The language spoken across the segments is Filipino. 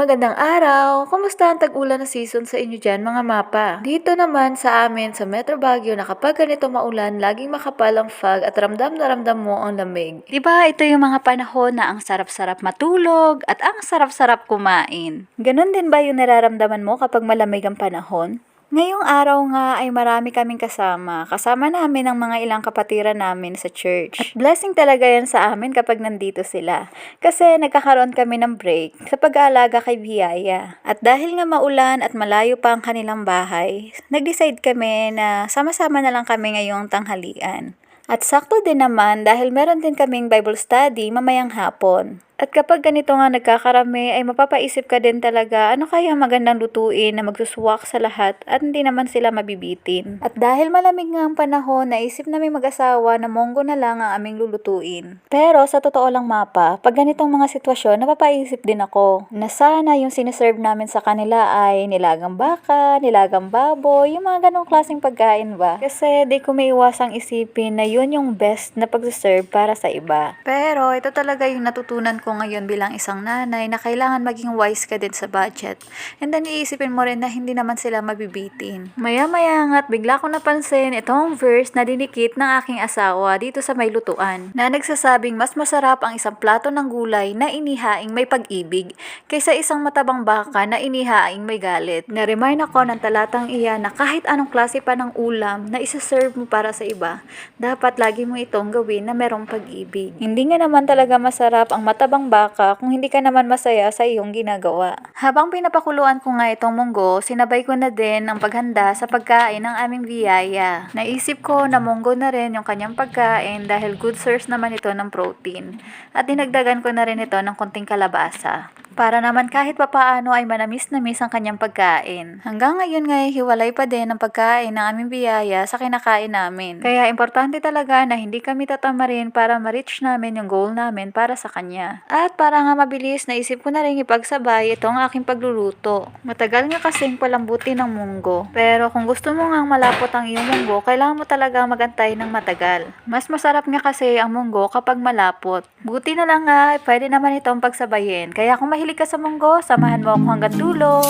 Magandang araw! Kumusta ang tag-ulan na season sa inyo dyan mga mapa? Dito naman sa amin sa Metro Baguio na kapag ganito maulan, laging makapal ang fog at ramdam na ramdam mo ang lamig. Diba, ito yung mga panahon na ang sarap-sarap matulog at ang sarap-sarap kumain. Ganon din ba yung nararamdaman mo kapag malamig ang panahon? Ngayong araw nga ay marami kaming kasama. Kasama namin ang mga ilang kapatiran namin sa church. At blessing talaga yan sa amin kapag nandito sila. Kasi nagkakaroon kami ng break sa pag-aalaga kay Biyaya. At dahil nga maulan at malayo pa ang kanilang bahay, nag-decide kami na sama-sama na lang kami ngayong tanghalian. At sakto din naman dahil meron din kaming Bible study mamayang hapon. At kapag ganito nga nagkakarami ay mapapaisip ka din talaga ano kaya magandang lutuin na magsuswak sa lahat at hindi naman sila mabibitin. At dahil malamig nga ang panahon, naisip namin mag-asawa na monggo na lang ang aming lulutuin. Pero sa totoo lang mapa, pag ganitong mga sitwasyon, napapaisip din ako na sana yung siniserve namin sa kanila ay nilagang baka, nilagang baboy, yung mga ganong klaseng pagkain ba. Kasi di ko may iwasang isipin na yun yung best na pag-serve para sa iba. Pero ito talaga yung natutunan ko ngayon bilang isang nanay na kailangan maging wise ka din sa budget. And then iisipin mo rin na hindi naman sila mabibitin. Maya-maya nga't bigla ko napansin itong verse na dinikit ng aking asawa dito sa may lutuan na nagsasabing mas masarap ang isang plato ng gulay na inihaing may pag-ibig kaysa isang matabang baka na inihaing may galit. Na-remind ako ng talatang iyan na kahit anong klase pa ng ulam na isa-serve mo para sa iba, dapat lagi mo itong gawin na merong pag-ibig. Hindi nga naman talaga masarap ang matabang baka kung hindi ka naman masaya sa iyong ginagawa. Habang pinapakuluan ko nga itong munggo, sinabay ko na din ang paghanda sa pagkain ng aming biyaya. Naisip ko na munggo na rin yung kanyang pagkain dahil good source naman ito ng protein. At dinagdagan ko na rin ito ng konting kalabasa. Para naman kahit papaano ay manamis-namis ang kanyang pagkain. Hanggang ngayon nga ay hiwalay pa din ang pagkain ng aming biyaya sa kinakain namin. Kaya importante talaga na hindi kami tatamarin para ma-reach namin yung goal namin para sa kanya. At para nga mabilis, naisip ko na rin ipagsabay itong aking pagluluto. Matagal nga kasing palambuti ng munggo. Pero kung gusto mo nga malapot ang iyong munggo, kailangan mo talaga magantay ng matagal. Mas masarap nga kasi ang munggo kapag malapot. Buti na lang nga, pwede naman itong pagsabayin. Kaya kung mahilig ka sa munggo, samahan mo ako hanggang dulo.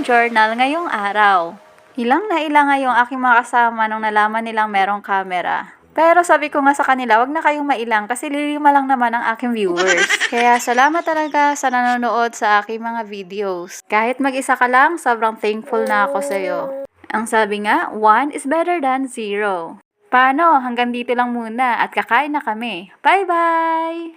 Journal ngayong araw. Ilang na ilang nga yung aking mga kasama nung nalaman nilang merong camera. Pero sabi ko nga sa kanila, wag na kayong mailang kasi lilima lang naman ang aking viewers. Kaya salamat talaga sa nanonood sa aking mga videos. Kahit mag-isa ka lang, sobrang thankful na ako sa'yo. Ang sabi nga, one is better than zero. Paano? Hanggang dito lang muna at kakain na kami. Bye-bye!